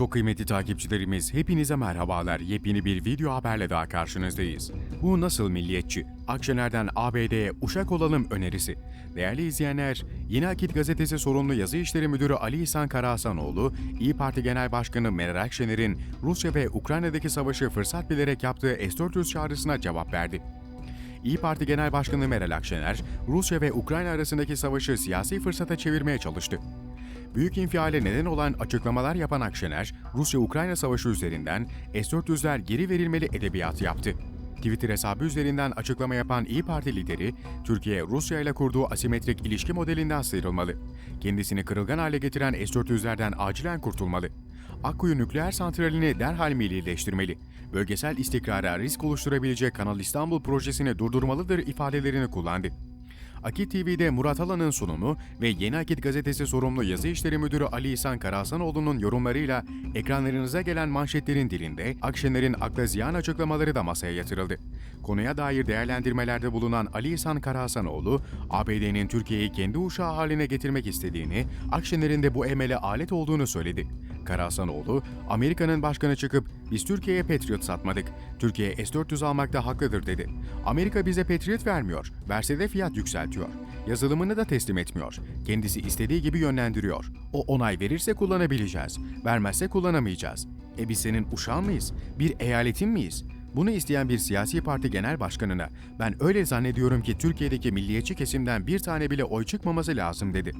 Çok kıymetli takipçilerimiz, hepinize merhabalar. Yepyeni bir video haberle daha karşınızdayız. Bu nasıl milliyetçi? Akşener'den ABD'ye uşak olalım önerisi. Değerli izleyenler, Yeni Akit Gazetesi sorumlu yazı işleri müdürü Ali İhsan Karahasanoğlu, İyi Parti Genel Başkanı Meral Akşener'in Rusya ve Ukrayna'daki savaşı fırsat bilerek yaptığı S-400 çağrısına cevap verdi. İyi Parti Genel Başkanı Meral Akşener, Rusya ve Ukrayna arasındaki savaşı siyasi fırsata çevirmeye çalıştı. Büyük infiale neden olan açıklamalar yapan Akşener, Rusya-Ukrayna savaşı üzerinden S-400'ler geri verilmeli edebiyatı yaptı. Twitter hesabı üzerinden açıklama yapan İyi Parti lideri, Türkiye, Rusya ile kurduğu asimetrik ilişki modelinden sıyrılmalı. Kendisini kırılgan hale getiren S-400'lerden acilen kurtulmalı. Akkuyu nükleer santralini derhal millileştirmeli. Bölgesel istikrara risk oluşturabilecek Kanal İstanbul projesini durdurmalıdır ifadelerini kullandı. Akit TV'de Murat Alan'ın sunumu ve Yeni Akit Gazetesi sorumlu yazı işleri müdürü Ali İhsan Karahasanoğlu'nun yorumlarıyla ekranlarınıza gelen manşetlerin dilinde Akşener'in akla ziyan açıklamaları da masaya yatırıldı. Konuya dair değerlendirmelerde bulunan Ali İhsan Karahasanoğlu, ABD'nin Türkiye'yi kendi uşağı haline getirmek istediğini, Akşener'in de bu emele alet olduğunu söyledi. Karahasanoğlu, Amerika'nın başkanı çıkıp biz Türkiye'ye Patriot satmadık. Türkiye S-400 almakta haklıdır dedi. Amerika bize Patriot vermiyor. Verse de fiyat yükseltiyor. Yazılımını da teslim etmiyor. Kendisi istediği gibi yönlendiriyor. O onay verirse kullanabileceğiz. Vermezse kullanamayacağız. E biz senin uşağın mıyız? Bir eyaletin miyiz? Bunu isteyen bir siyasi parti genel başkanına ben öyle zannediyorum ki Türkiye'deki milliyetçi kesimden bir tane bile oy çıkmaması lazım dedi.